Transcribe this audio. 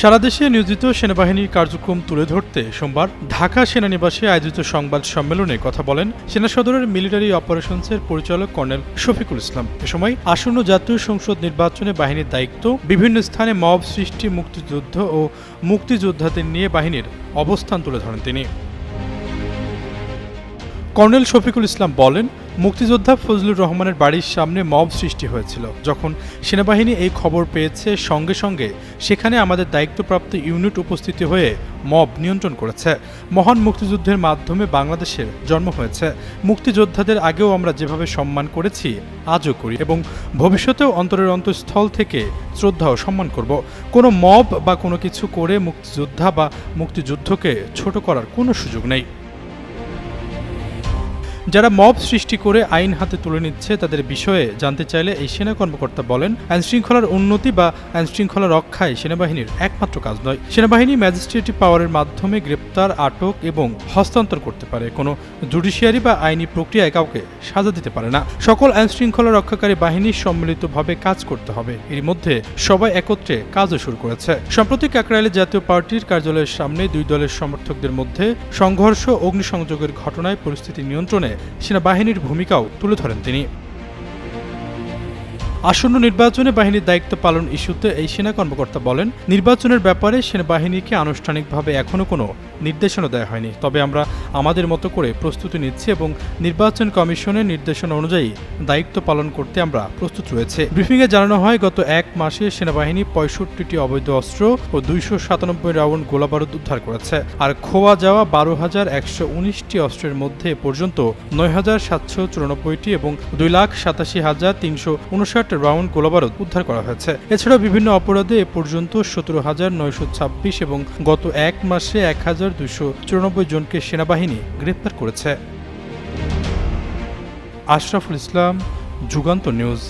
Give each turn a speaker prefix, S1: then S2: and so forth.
S1: সারা দেশে নিয়োজিত সেনাবাহিনীর কার্যক্রম তুলে ধরতে সোমবার ঢাকা সেনানিবাসে আয়োজিত সংবাদ সম্মেলনে কথা বলেন সেনা সদরের মিলিটারি অপারেশনসের পরিচালক কর্নেল শফিকুল ইসলাম। এ সময় আসন্ন জাতীয় সংসদ নির্বাচনে বাহিনীর দায়িত্ব, বিভিন্ন স্থানে মব সৃষ্টি, মুক্তিযুদ্ধ ও মুক্তিযোদ্ধাদের নিয়ে বাহিনীর অবস্থান তুলে ধরেন তিনি। কর্নেল শফিকুল ইসলাম বলেন, মুক্তিযোদ্ধা ফজলুর রহমানের বাড়ির সামনে মব সৃষ্টি হয়েছিল। যখন সেনাবাহিনী এই খবর পেয়েছে, সঙ্গে সঙ্গে সেখানে আমাদের দায়িত্বপ্রাপ্ত ইউনিট উপস্থিতি হয়ে মব নিয়ন্ত্রণ করেছে। মহান মুক্তিযুদ্ধের মাধ্যমে বাংলাদেশের জন্ম হয়েছে। মুক্তিযোদ্ধাদের আগেও আমরা যেভাবে সম্মান করেছি, আজও করি এবং ভবিষ্যতেও অন্তরের অন্তঃস্থল থেকে শ্রদ্ধা ও সম্মান করব। কোনো মব বা কোনো কিছু করে মুক্তিযোদ্ধা বা মুক্তিযুদ্ধকে ছোট করার কোনো সুযোগ নেই। যারা মব সৃষ্টি করে আইন হাতে তুলে নিচ্ছে, তাদের বিষয়ে জানতে চাইলে এই সেনা কর্মকর্তা বলেন, আইনশৃঙ্খলার উন্নতি বা আইনশৃঙ্খলা রক্ষায় সেনাবাহিনীর একমাত্র কাজ নয়। সেনাবাহিনী ম্যাজিস্ট্রেটি পাওয়ারের মাধ্যমে গ্রেপ্তার, আটক এবং হস্তান্তর করতে পারে। কোনো জুডিশিয়ারি বা আইনি প্রক্রিয়ায় কাউকে সাজা দিতে পারে না। সকল আইনশৃঙ্খলা রক্ষাকারী বাহিনী সম্মিলিতভাবে কাজ করতে হবে। এর মধ্যে সবাই একত্রে কাজও শুরু করেছে। সম্প্রতি কাকরাইলে জাতীয় পার্টির কার্যালয়ের সামনে দুই দলের সমর্থকদের মধ্যে সংঘর্ষ, অগ্নিসংযোগের ঘটনায় পরিস্থিতি নিয়ন্ত্রণে সেনাবাহিনীর ভূমিকাও তুলে ধরেন তিনি। আসন্ন নির্বাচনে বাহিনীর দায়িত্ব পালন ইস্যুতে এই সেনা কর্মকর্তা বলেন, নির্বাচনের ব্যাপারে সেনাবাহিনীকে আনুষ্ঠানিকভাবে এখনও কোনো নির্দেশনা দেওয়া হয়নি। তবে আমরা আমাদের মতো করে প্রস্তুতি নিচ্ছি এবং নির্বাচন কমিশনের নির্দেশনা অনুযায়ী দায়িত্ব পালন করতে আমরা প্রস্তুত রয়েছে। ব্রিফিংয়ে জানানো হয়, গত এক মাসে সেনাবাহিনী পঁয়ষট্টিটি অবৈধ অস্ত্র ও দুইশো সাতানব্বই রাউন্ড গোলাবারুদ উদ্ধার করেছে। আর খোয়া যাওয়া বারো হাজার একশো উনিশটি অস্ত্রের মধ্যে পর্যন্ত নয় হাজার সাতশো চুরানব্বইটি এবং দুই লাখ সাতাশি হাজার তিনশো উনষাট রাউন্ড গোলাবারুদ উদ্ধার করা হয়েছে। এছাড়া বিভিন্ন অপরাধে এ পর্যন্ত সতেরো হাজার নয়শো ছাব্বিশ এবং গত এক মাসে এক হাজার দুশো চুরানব্বই জনকে সেনাবাহিনী গ্রেপ্তার করেছে। আশরাফুল ইসলাম, যুগান্ত নিউজ।